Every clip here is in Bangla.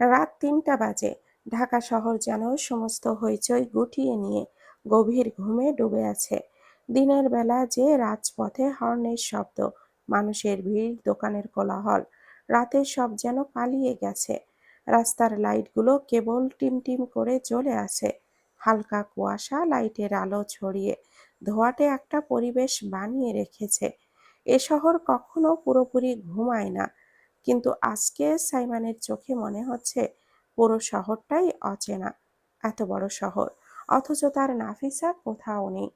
রাত তিনটা বাজে। ঢাকা শহর যেন সমস্ত হইচই গুটিয়ে নিয়ে গভীর ঘুমে ডুবে আছে। দিনের বেলা যে রাজপথে হর্নের শব্দ, মানুষের ভিড়, দোকানের কোলাহল, রাতে সব যেন পালিয়ে গেছে। রাস্তার লাইটগুলো কেবল টিমটিম করে জ্বলে আছে। হালকা কুয়াশা লাইটের আলো ছড়িয়ে ধোয়াটে একটা পরিবেশ বানিয়ে রেখেছে। এ শহর কখনো পুরোপুরি ঘুমায় না। কিন্তু আজকে সাইমানের চোখে মনে হচ্ছে পুরো শহরটাই অচেনা, এত বড় শহর। অথচ তার নাফিসা কোথাও নেই।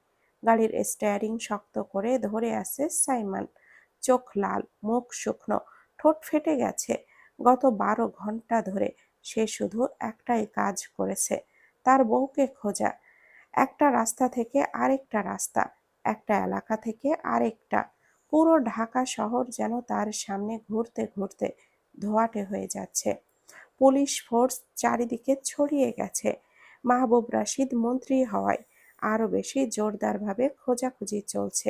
গাড়ির স্টিয়ারিং শক্ত করে ধরে আছে সাইমান। চোখ লাল, মুখ শুকনো, ঠোঁট ফেটে গেছে। গত বারো ঘণ্টা ধরে সে শুধু একটাই কাজ করেছে, তার বউকে খোঁজা। একটা রাস্তা থেকে আরেকটা রাস্তা, একটা এলাকা থেকে আরেকটা। পুরো ঢাকা শহর যেন তার সামনে ঘুরতে ঘুরতে ধোয়াটে হয়ে যাচ্ছে। পুলিশ ফোর্স চারিদিকে ছড়িয়ে গেছে। মাহবুব রাশিদ মন্ত্রী হওয়ায় আরও বেশি জোরদারভাবে খোঁজাখুঁজি চলছে।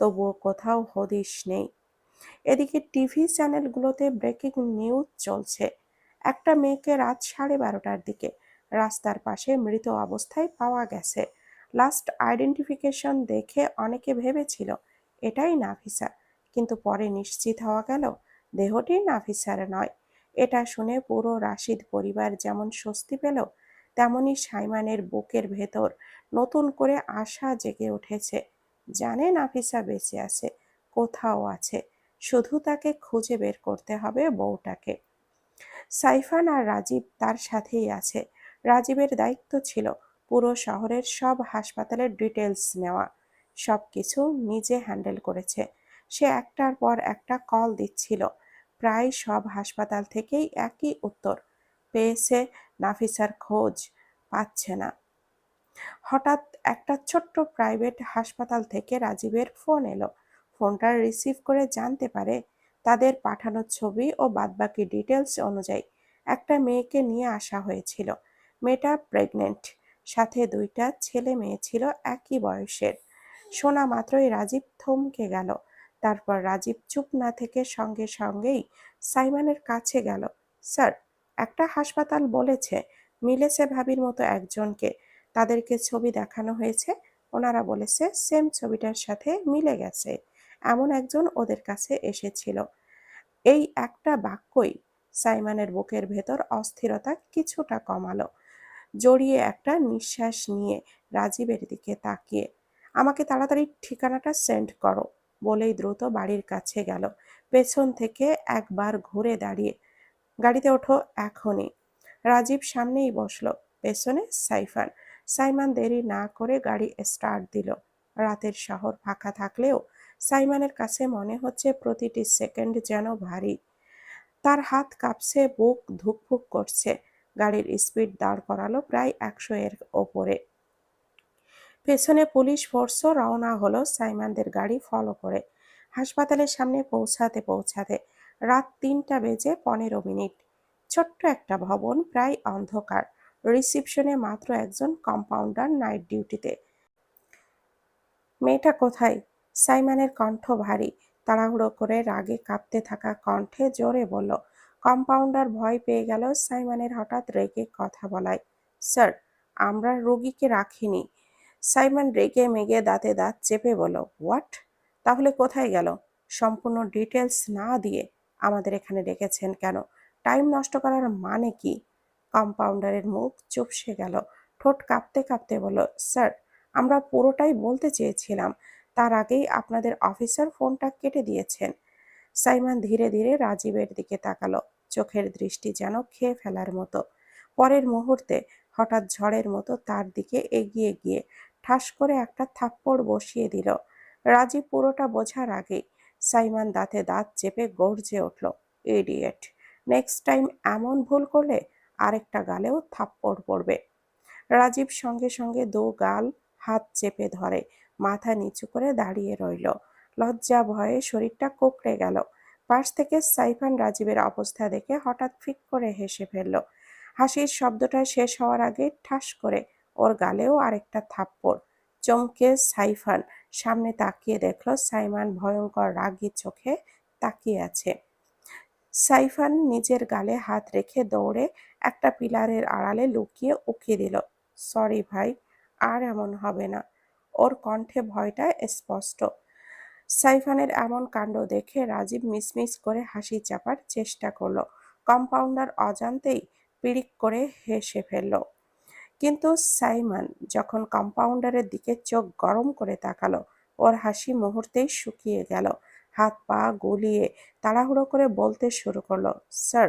তবুও কোথাও হদিশ নেই। এদিকে টিভি চ্যানেলগুলোতে ব্রেকিং নিউজ চলছে। একটা মেয়েকে রাত সাড়ে বারোটার দিকে রাস্তার পাশে মৃত অবস্থায় পাওয়া গেছে। লাস্ট আইডেন্টিফিকেশন দেখে অনেকে ভেবেছিল এটাই নাফিসা কিন্তু পরে নিশ্চিত হওয়া গেল, দেহটি নাফিসার নয়। এটা শুনে পুরো রাশিদ পরিবার যেমন স্বস্তি পেল, তেমনি সাইমানের বুকের ভেতর নতুন করে আশা জেগে উঠেছে। জানে নাফিসা বেঁচে আছে, কোথাও আছে, শুধু তাকে খুঁজে বের করতে হবে বউটাকে। সাইফান আর রাজীব তার সাথেই আছে। রাজীবের দায়িত্ব ছিল পুরো শহরের সব হাসপাতালের ডিটেলস নেওয়া। সব কিছু নিজে হ্যান্ডেল করেছে। সে একটার পর একটা কল দিচ্ছিল। প্রায় সব হাসপাতাল থেকেই একই উত্তর, পেয়েছে নাফিসার খোঁজ, পাচ্ছে না। হঠাৎ একটা ছোট্ট প্রাইভেট হাসপাতাল থেকে রাজীবের ফোন এলো। ফোনটা রিসিভ করে জানতে পারে তাদের পাঠানো ছবি ও বাদবাকি ডিটেলস অনুযায়ী একটা মেয়েকে নিয়ে আসা হয়েছিল। মেয়েটা প্রেগনেন্ট, সাথে দুইটা ছেলে মেয়ে ছিল একই বয়সের। শোনা মাত্রই রাজীব থমকে গেল। তারপর রাজীব চুপ না থেকে সঙ্গে সঙ্গেই সাইমনের কাছে গেল। স্যার, একটা হাসপাতাল বলেছে, মিলেছে ভাবির মতো একজনকে। তাদেরকে ছবি দেখানো হয়েছে। ওনারা বলেছে, সেম ছবিটার সাথে মিলে গেছে। এমন একজন ওদের কাছে এসেছিল। এই একটা বাক্যই সাইমানের বুকের ভেতর অস্থিরতা কিছুটা কমালো। জড়িয়ে একটা নিঃশ্বাস নিয়ে রাজীবের দিকে তাকিয়ে আমাকে তাড়াতাড়ি ঠিকানাটা সেন্ড করো, বলেই দ্রুত বাড়ির কাছে গেল। পেছন থেকে একবার ঘুরে দাঁড়িয়ে, গাড়িতে ওঠো এখনই। রাজীব সামনেই বসল, পেছনে সাইফান। সাইমান দেরি না করে গাড়ি স্টার্ট দিল। রাতের শহর ফাঁকা থাকলেও সাইমানের কাছে মনে হচ্ছে প্রতিটি সেকেন্ড যেন ভারী। তার হাত কাঁপছে, বুক ধুকফুক করছে। গাড়ির স্পিড দাঁড় করালো প্রায় একশো এর ওপরে। পেছনে পুলিশ ফোর্সও রওনা হলো সাইমানদের গাড়ি ফলো করে। হাসপাতালের সামনে পৌঁছাতে পৌঁছাতে রাত তিনটা বেজে পনেরো মিনিট। ছোট্ট একটা ভবন, প্রায় অন্ধকার। রিসিপশনে মাত্র একজন কম্পাউন্ডার নাইট ডিউটিতে। মেয়েটা কোথায়? সাইমানের কণ্ঠ ভারী। তাড়াহুড়ো করে রাগে কাঁপতে থাকা কণ্ঠে জোরে বলল, কম্পাউন্ডার ভয় পেয়ে গেল সাইমানের হঠাৎ রেগে কথা বলায়। স্যার, আমরা রোগীকে রাখিনি। সাইমন রেগে মেগে দাঁতে দাঁত চেপে বলল, হোয়াট? তাহলে কোথায় গেল? সম্পূর্ণ ডিটেলস না দিয়ে আমাদের এখানে ডেকেছেন কেন? টাইম নষ্ট করার মানে কি? কম্পাউন্ডারের মুখ চুপসে গেল। ঠোঁট কাঁপতে কাঁপতে বলল, স্যার, আমরা পুরোটাই বলতে চেয়েছিলাম। তার আগেই আপনাদের অফিসার ফোনটা কেটে দিয়েছেন। সাইমান ধীরে ধীরে রাজীবের দিকে তাকালো, চোখের দৃষ্টি যেন খেয়ে ফেলার মতো। পরের মুহূর্তে হঠাৎ ঝড়ের মতো তার দিকে এগিয়ে গিয়ে ঠাস করে একটা থাপ্পড় বসিয়ে দিল। রাজীব পুরোটা বোঝার আগেই সাইমান দাঁতে দাঁত চেপে গর্জে উঠল, ইডিয়েট, নেক্সট টাইম এমন ভুল করলে আরেকটা গালেও থাপ্পড় পড়বে। রাজীব সঙ্গে সঙ্গে দু গাল হাত চেপে ধরে, মাথা নিচু করে দাঁড়িয়ে রইল। লজ্জা ভয়ে শরীরটা কোকড়ে গেল। পাশ থেকে সাইফান রাজীবের অবস্থা দেখে হঠাৎ ফিক করে হেসে ফেলল। হাসির শব্দটা শেষ হওয়ার আগে ঠাস করে ওর গালেও আরেকটা থাপ্পড়। চমকে সাইফান সামনে তাকিয়ে দেখল সাইমান ভয়ঙ্কর রাগি চোখে তাকিয়ে আছে। সাইফান নিজের গালে হাত রেখে দৌড়ে একটা পিলারের আড়ালে লুকিয়ে উকি দিল। সরি ভাই, আর এমন হবে না। ওর কণ্ঠে ভয়টা স্পষ্ট। সাইফানের এমন কাণ্ড দেখে রাজীব মিসমিস করে হাসি চাপার চেষ্টা করল। কম্পাউন্ডার অজান্তেই পিড়িক করে হেসে ফেলল। কিন্তু সাইমন যখন কম্পাউন্ডারের দিকে চোখ গরম করে তাকালো, ওর হাসি মুহূর্তেই শুকিয়ে গেল। হাত পা গলিয়ে তাড়াহুড়ো করে বলতে শুরু করল, স্যার,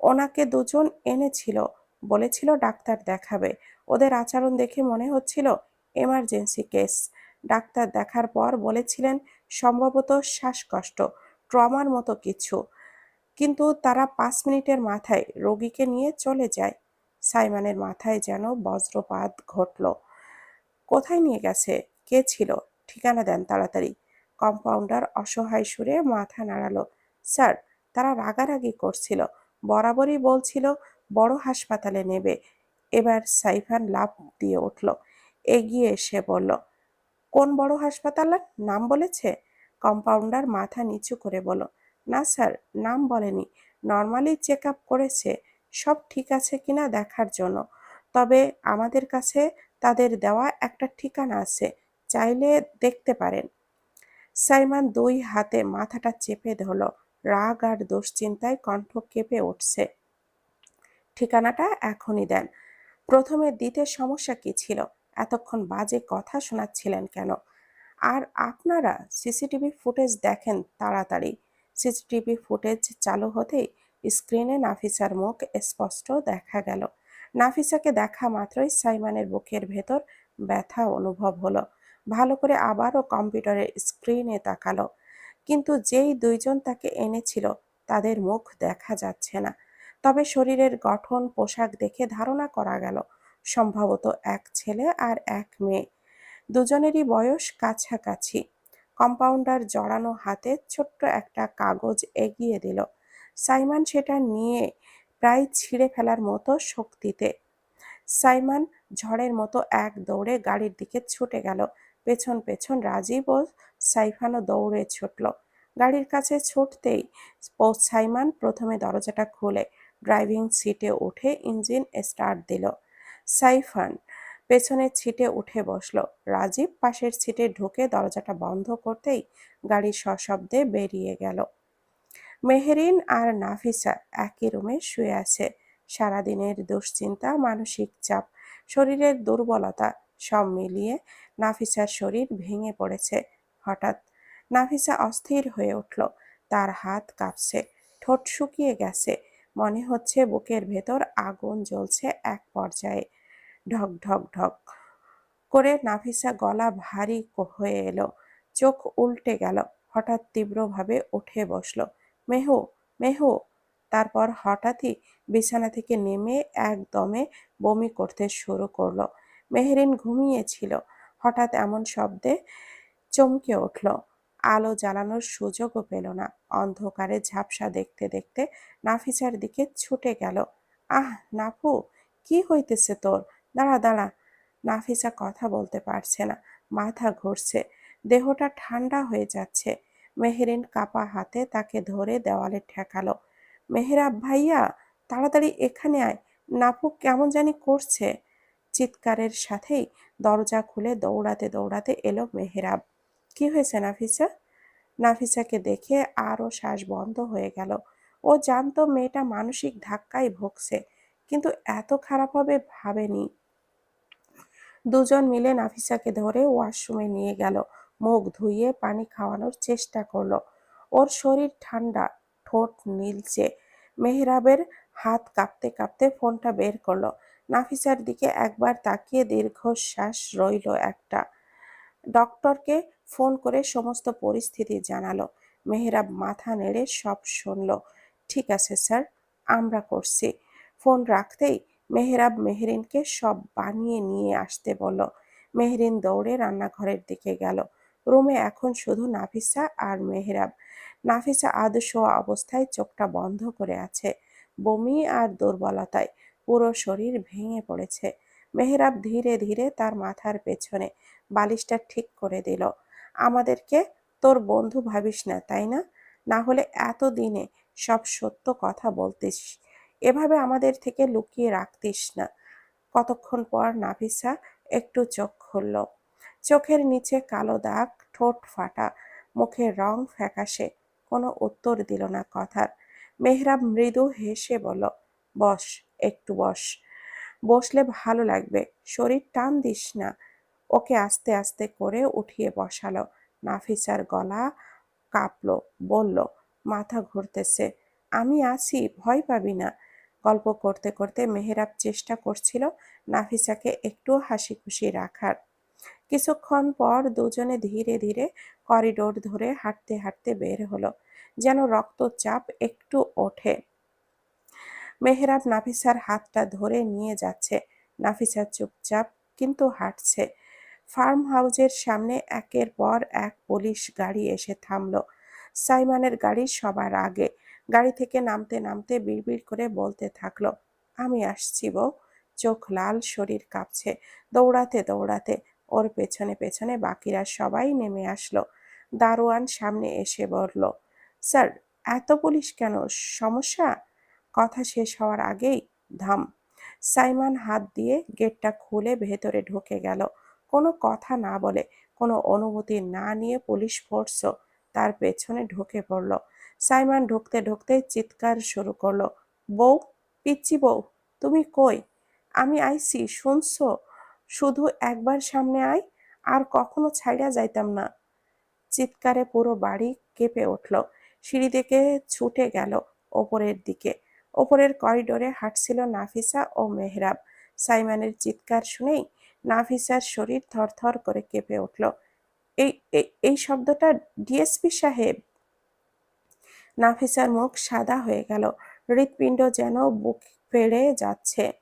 ওনাকে দুজন এনেছিল, বলেছিল ডাক্তার দেখাবে। ওদের আচরণ দেখে মনে হচ্ছিল এমার্জেন্সি কেস। ডাক্তার দেখার পর বলেছিলেন সম্ভবত শ্বাসকষ্ট, ট্রমার মতো কিছু। কিন্তু তারা পাঁচ মিনিটের মাথায় রোগীকে নিয়ে চলে যায়। সাইমনের মাথায় যেন বজ্রপাত ঘটল। কোথায় নিয়ে গেছে? কে ছিল? ঠিকানা দেন তাড়াতাড়ি। কম্পাউন্ডার অসহায় সুরে মাথা নাড়ালো। স্যার, তারা রাগারাগি করছিল। বরাবরই বলছিল, বড় হাসপাতালে নেবে। এবার সাইফান লাভ দিয়ে উঠল। এগিয়ে এসে বলল, কোন বড় হাসপাতালের নাম বলেছে? কম্পাউন্ডার মাথা নিচু করে বলল, না স্যার, নাম বলেনি। নর্মালি চেক আপ করেছে সব ঠিক আছে কিনা দেখার জন্য। তবে আমাদের কাছে তাদের দেওয়া একটা ঠিকানা আছে, চাইলে দেখতে পারেন। সাইমান দুই হাতে মাথাটা চেপে ধরল। রাগ আর দুশ্চিন্তায় কণ্ঠ কেঁপে উঠছে। ঠিকানাটা এখনই দেন। প্রথমে দিতে সমস্যা কি ছিল? এতক্ষণ বাজে কথা শোনাচ্ছিলেন কেন? আর আপনারা সিসিটিভি ফুটেজ দেখেন তাড়াতাড়ি। সিসিটিভি ফুটেজ চালু হতেই স্ক্রিনে নাফিসার মুখ স্পষ্ট দেখা গেল। নাফিসাকে দেখা মাত্রই সাইমানের বুকের ভেতর ব্যথা অনুভব হলো। ভালো করে আবারও কম্পিউটারের স্ক্রিনে তাকালো। কিন্তু যেই দুইজন তাকে এনেছিল, তাদের মুখ দেখা যাচ্ছে না। তবে শরীরের গঠন, পোশাক দেখে ধারণা করা গেল, সম্ভবত এক ছেলে আর এক মেয়ে। দুজনেরই বয়স কাছাকাছি। কম্পাউন্ডার জড়ানো হাতে ছোট্ট একটা কাগজ এগিয়ে দিল। সাইমন সেটা নিয়ে প্রায় ছিঁড়ে ফেলার মতো শক্তিতে। সাইমান ঝড়ের মতো এক দৌড়ে গাড়ির দিকে ছুটে গেল। পেছন পেছন রাজীব ও সাইফানও দৌড়ে ছুটল। গাড়ির কাছে ছুটতেই সাইমান প্রথমে দরজাটা খুলে ড্রাইভিং সিটে উঠে ইঞ্জিন স্টার্ট দিল। সাইফান পেছনের সিটে উঠে বসল। রাজীব পাশের সিটে ঢুকে দরজাটা বন্ধ করতেই গাড়ি সশব্দে বেরিয়ে গেল। মেহেরিন আর নাফিসা একই রুমে শুয়ে আছে। সারাদিনের দুশ্চিন্তা, মানসিক চাপ, শরীরের দুর্বলতা সব মিলিয়ে নাফিসার শরীর ভেঙে পড়েছে। হঠাৎ নাফিসা অস্থির হয়ে উঠল। তার হাত কাঁপছে, ঠোঁট শুকিয়ে গেছে। মনে হচ্ছে বুকের ভেতর আগুন জ্বলছে এক পর্যায়ে। ঢক ঢক ঢক করে নাফিসা গলা ভারী হয়ে এলো। চোখ উল্টে গেল। হঠাৎ তীব্রভাবে উঠে বসল। মেহু মেহু। তারপর হঠাৎই বিছানা থেকে নেমে একদমে বমি করতে শুরু করল। মেহরিন ঘুমিয়েছিল। হঠাৎ এমন শব্দে চমকে উঠল। আলো জ্বালানোর সুযোগও পেল না। অন্ধকারে ঝাপসা দেখতে দেখতে নাফিসার দিকে ছুটে গেল। আহ, নাফু, কি হইতেছে তোর? দাঁড়া দাঁড়া। নাফিসা কথা বলতে পারছে না। মাথা ঘুরছে। দেহটা ঠান্ডা হয়ে যাচ্ছে। মেহেরিন কাপা হাতে তাকে ধরে দেওয়ালে ঠেকালো। মেহেরাব ভাইয়া, তাড়াতাড়ি এখানে আয়। নাফু কেমন জানি করছে। চিৎকারের সাথেই দরজা খুলে দৌড়াতে দৌড়াতে এলো মেহেরাব কি হয়েছে নাফিসা? নাফিসাকে দেখে আরও শ্বাস বন্ধ হয়ে গেল। ও জানতো মেয়েটা মানসিক ধাক্কায় ভুগছে, কিন্তু এত খারাপ হবে ভাবেনি। দুজন মিলে নাফিসাকে ধরে ওয়াশরুমে নিয়ে গেল। মুখ ধুইয়ে পানি খাওয়ানোর চেষ্টা করল। ওর শরীর ঠান্ডা, ঠোঁট নীলচে। মেহরাবের হাত কাঁপতে কাঁপতে ফোনটা বের করল। নাফিসার দিকে একবার তাকিয়ে দীর্ঘশ্বাস রইল একটা। ডক্টরকে ফোন করে সমস্ত পরিস্থিতি জানালো। মেহরাব মাথা নেড়ে সব শুনল। ঠিক আছে, স্যার, আমরা করছি। ফোন রাখতেই মেহরাব মেহরিনকে সব বানিয়ে নিয়ে আসতে বলল। মেহরিন দৌড়ে রান্নাঘরের দিকে গেল। রুমে এখন শুধু নাফিসা আর মেহরাব। নাফিসা আদশোয়া অবস্থায় চোখটা বন্ধ করে আছে, বমি আর দুর্বলতায়। পুরো শরীর ভেঙে পড়েছে। মেহরাব ধীরে ধীরে তার মাথার পেছনে বালিশটা ঠিক করে দিল। আমাদেরকে তোর বন্ধু ভাবিস না, তাই না? না হলে এত দিনে সব সত্য কথা বলতিস। এভাবে আমাদের থেকে লুকিয়ে রাখতিস না। কতক্ষণ পর নাফিসা একটু চোখ খুলল। চোখের নিচে কালো দাগ ঠোঁট ফাটা মুখের রং ফ্যাকাশে, কোনো উত্তর দিল না কথার। মেহরাব মৃদু হেসে বলল, বস, একটু বস। বসলে ভালো লাগবে, শরীর টান দিস না। ওকে আস্তে আস্তে করে উঠিয়ে বসালো। নাফিসার গলা কাঁপলো, বলল, মাথা ঘুরতেছে, আমি আছি, ভয় পাবি না। গল্প করতে করতে মেহেরাব চেষ্টা করছিল নাফিসাকে একটু হাসি খুশি রাখার। কিছুক্ষণ পর দুজনে ধীরে ধীরে করিডোর ধরে হাঁটতে হাঁটতে বের হলো, যেন রক্তচাপ একটু ওঠে। মেহরাব নাফিসার হাতটা ধরে নিয়ে যাচ্ছে। নাফিসা চুপচাপ কিন্তু হাঁটছে। ফার্ম হাউজের সামনে একের পর এক পুলিশ গাড়ি এসে থামলো। সাইমানের গাড়ি সবার আগে। গাড়ি থেকে নামতে নামতে বিড়বিড় করে বলতে থাকল, আমি আসছি বউ। চোখ লাল, শরীর কাঁপছে। দৌড়াতে দৌড়াতে ওর পেছনে পেছনে বাকিরা সবাই নেমে আসলো। দারোয়ান সামনে এসে বলল, স্যার, এত পুলিশ কেন? সমস্যা? কথা শেষ হওয়ার আগেই ধাম। সাইমান হাত দিয়ে গেটটা খুলে ভেতরে ঢুকে গেল। কোনো কথা না বলে, কোনো অনুমতি না নিয়ে পুলিশ ফোর্সও তার পেছনে ঢুকে পড়ল। সাইমান ঢুকতে ঢুকতে চিৎকার শুরু করল, বউ পিচ্ছি বউ, তুমি কই? আমি আইছি, শুনছো? শুধু একবার সামনে আয়, আর কখনো ছাইড়া যাইতাম না। চিৎকারে পুরো বাড়ি কেঁপে উঠল। সিঁড়ি থেকে ছুটে গেল ওপরের দিকে। ওপরের করিডোরে হাঁটছিল নাফিসা ও মেহরাব। সাইমানের চিৎকার শুনেই নাফিসার শরীর থরথর করে কেঁপে উঠল। এই, এই- শব্দটা ডিএসপি সাহেব? নাফিসার মুখ সাদা হয়ে গেল। হৃৎপিণ্ড যেন বুক ফেড়ে যাচ্ছে।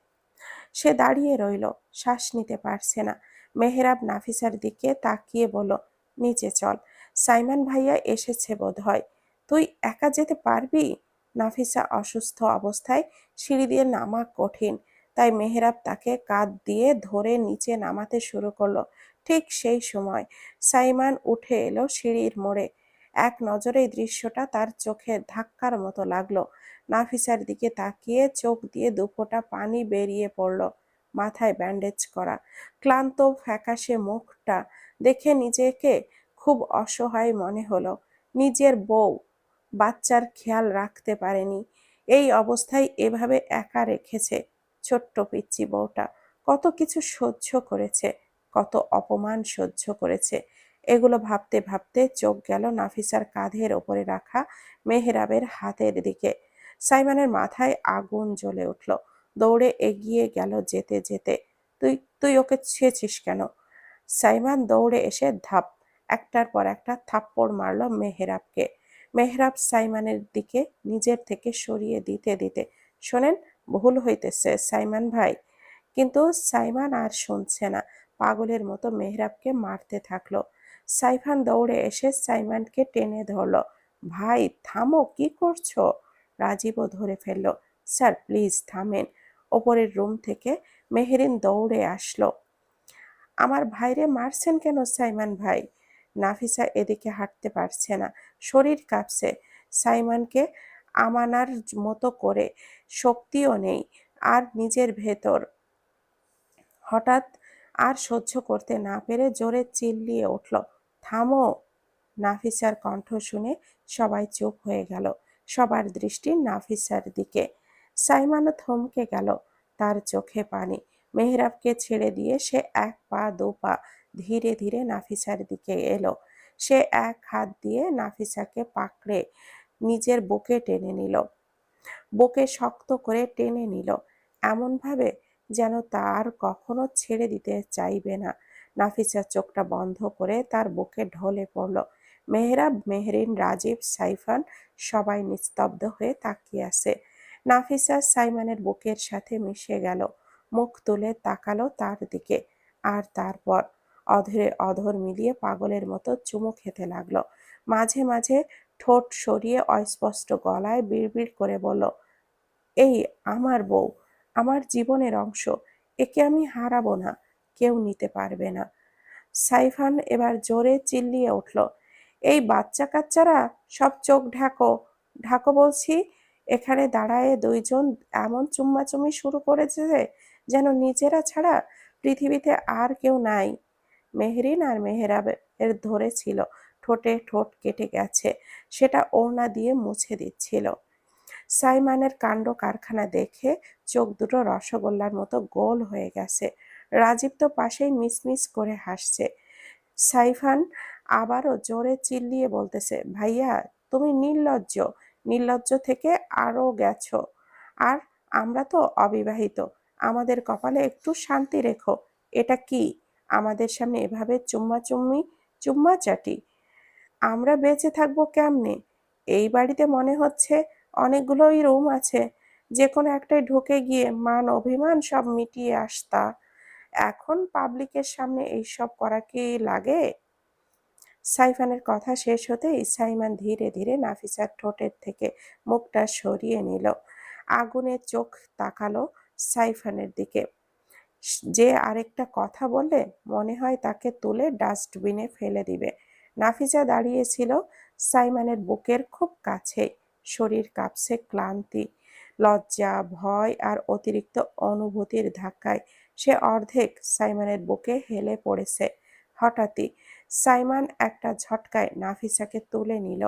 সে দাঁড়িয়ে রইল, শ্বাস নিতে পারছে না। মেহরাব নাফিসার দিকে তাকিয়ে বলল, নিচে চল। সাইমান ভাইয়া এসেছে বোধ হয় তুই একা যেতে পারবি? নাফিসা অসুস্থ অবস্থায় সিঁড়ি দিয়ে নামা কঠিন। তাই মেহরাব তাকে কাঁধ দিয়ে ধরে নিচে নামাতে শুরু করল। ঠিক সেই সময় সাইমান উঠে এলো সিঁড়ির মোড়ে। এক নজরে দৃশ্যটা তার চোখে ধাক্কার মতো লাগল। নাফিসার দিকে তাকিয়ে চোখ দিয়ে দুফোঁটা পানি বেরিয়ে পড়ল মাথায় ব্যান্ডেজ করা। ক্লান্ত, ফ্যাকাশে মুখটা দেখে নিজেকে খুব অসহায় মনে হলো। নিজের বউ, বাচ্চার খেয়াল রাখতে পারেনি। এই অবস্থায় এভাবে একা রেখেছে ছোট্ট পিচ্চি বউটা। কত কিছু সহ্য করেছে, কত অপমান সহ্য করেছে। এগুলো ভাবতে ভাবতে চোখ গেল নাফিসার কাঁধের ওপরে রাখা মেহরাবের হাতের দিকে। সাইমানের মাথায় আগুন জ্বলে উঠল। দৌড়ে এগিয়ে গেল যেতে যেতে। তুই তুই ওকে ছেছিস কেন? সাইমান দৌড়ে এসে ধাপ, একটার পর একটা থাপ্পড় মারল মেহরাবকে। মেহরাব সাইমানের দিকে নিজের থেকে সরিয়ে দিতে দিতে, শোনেন, ভুল হইতেছে সাইমান ভাই। কিন্তু সাইমান আর শুনছে না। পাগলের মতো মেহরাবকে মারতে থাকল। সাইফান দৌড়ে এসে সাইমানকে টেনে ধরলো। ভাই, থামো, কি করছ? রাজীবও ধরে ফেলল। স্যার, প্লিজ থামেন। ওপরের রুম থেকে মেহেরিন দৌড়ে আসলো। আমার ভাইরে মারছেন কেন সাইমান ভাই? নাফিসা এদিকে হাঁটতে পারছে না। শরীর কাঁপছে। সাইমানকে আমানার মতো করে শক্তিও নেই, আর নিজের ভেতর। হঠাৎ আর সহ্য করতে না পেরে জোরে চিল্লিয়ে উঠল। থামো। নাফিসার কণ্ঠ শুনে সবাই চুপ হয়ে গেল। সবার দৃষ্টি নাফিসার দিকে। সাইমানও থমকে গেল তার চোখে পানি। মেহরাবকে ছেড়ে দিয়ে সে এক পা, দু পা ধীরে ধীরে নাফিসার দিকে এলো। সে এক হাত দিয়ে নাফিসাকে পাকড়ে নিজের বুকে টেনে নিল। বুকে শক্ত করে টেনে নিল। এমনভাবে যেন তার কখনো ছেড়ে দিতে চাইবে না। নাফিসা চোখটা বন্ধ করে তার বুকে ঢলে পড়ল। মেহরাব, মেহরিন, রাজীব, সাইফান সবাই নিস্তব্ধ হয়ে তাকিয়ে আছে। নাফিসা সাইমানের বুকের সাথে মিশে গেল। মুখ তুলে তাকালো তার দিকে আর তারপর। অধরে অধর মিলিয়ে পাগলের মতো চুমু খেতে লাগল। মাঝে মাঝে ঠোঁট সরিয়ে অস্পষ্ট গলায় বিড়বিড় করে বলল, এই আমার বউ, আমার জীবনের অংশ, একে আমি হারাবো না। কেউ নিতে পারবে না। সাইফান এবার জোরে চিল্লিয়ে উঠল এই বাচ্চা কাচ্চারা সব চোখ ঢাকো ঢাকো বলছি এখানে দাঁড়ায়ে দুইজন এমন চুম্মাচুম্মি শুরু করেছে যে, যেন নিজেরা ছাড়া পৃথিবীতে আর কেউ নাই। মেহরিন আর মেহরাব এর ধরেছিল ঠোঁটে ঠোঁট কেটে গেছে সেটা ওড়না দিয়ে মুছে দিচ্ছিল। সাইমানের কাণ্ড কারখানা দেখে চোখ দুটো রসগোল্লার মতো গোল হয়ে গেছে। রাজীব তো পাশেই মিসমিস করে হাসছে। সাইফান আবারও জোরে চিল্লিয়ে বলতেছে, ভাইয়া, তুমি নির্লজ্জ। নির্লজ্জ থেকে আরও গেছ। আর আমরা তো অবিবাহিত। আমাদের কপালে একটু শান্তি রেখো। এটা কি? আমাদের সামনে এভাবে চুম্মাচুম্মি চুম্মাচাটি আমরা বেঁচে থাকব কেমনে? এই বাড়িতে মনে হচ্ছে অনেকগুলোই রুম আছে। যে কোনো একটাই ঢুকে গিয়ে মান, অভিমান সব মিটিয়ে আসতা। এখন পাবলিকের সামনে এইসব করা কি লাগে? সাইফানের কথা শেষ হতেই সাইমান ধীরে ধীরে নাফিসার ঠোঁটের থেকে মুখটা সরিয়ে নিল। আগুনে চোখ তাকালো সাইফানের দিকে। যে আরেকটা কথা বললে মনে হয় তাকে তুলে ডাস্টবিনে ফেলে দিবে। নাফিসা দাঁড়িয়েছিল সাইমানের বুকের খুব কাছে। শরীর কাঁপছে ক্লান্তি, লজ্জা, ভয় আর অতিরিক্ত অনুভূতির ধাক্কায়। সে অর্ধেক সাইমানের বুকে হেলে পড়েছে। হঠাৎই সাইমান একটা ঝটকায় নাফিসাকে তুলে নিল।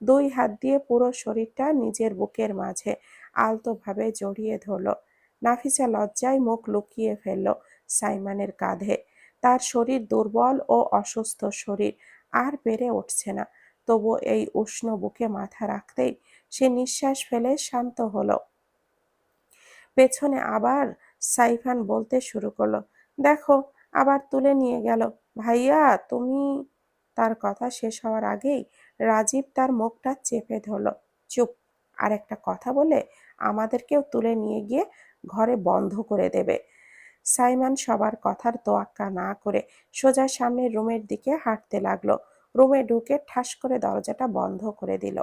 দুই হাত দিয়ে পুরো শরীরটা নিজের বুকের মাঝে আলতোভাবে জড়িয়ে ধরল। নাফিসা লজ্জায় মুখ লুকিয়ে ফেলল সাইমানের কাঁধে। তার শরীর দুর্বল ও অসুস্থ শরীর, আর বেড়ে উঠছে না। তবু এই উষ্ণ বুকে মাথা রাখতেই সে নিঃশ্বাস ফেলে শান্ত হলো। পেছনে আবার সাইফান বলতে শুরু করল। দেখো, আবার তুলে নিয়ে গেল। ভাইয়া, তুমি? তার কথা শেষ হওয়ার আগেই রাজীব তার মুখটা চেপে ধরল। চুপ, আর একটা কথা বলে আমাদেরকেও তুলে নিয়ে গিয়ে ঘরে বন্ধ করে দেবে। সাইমান সবার কথার তোয়াক্কা না করে সোজা সামনের রুমের দিকে হাঁটতে লাগল। রুমে ঢুকে ঠাস করে দরজাটা বন্ধ করে দিল।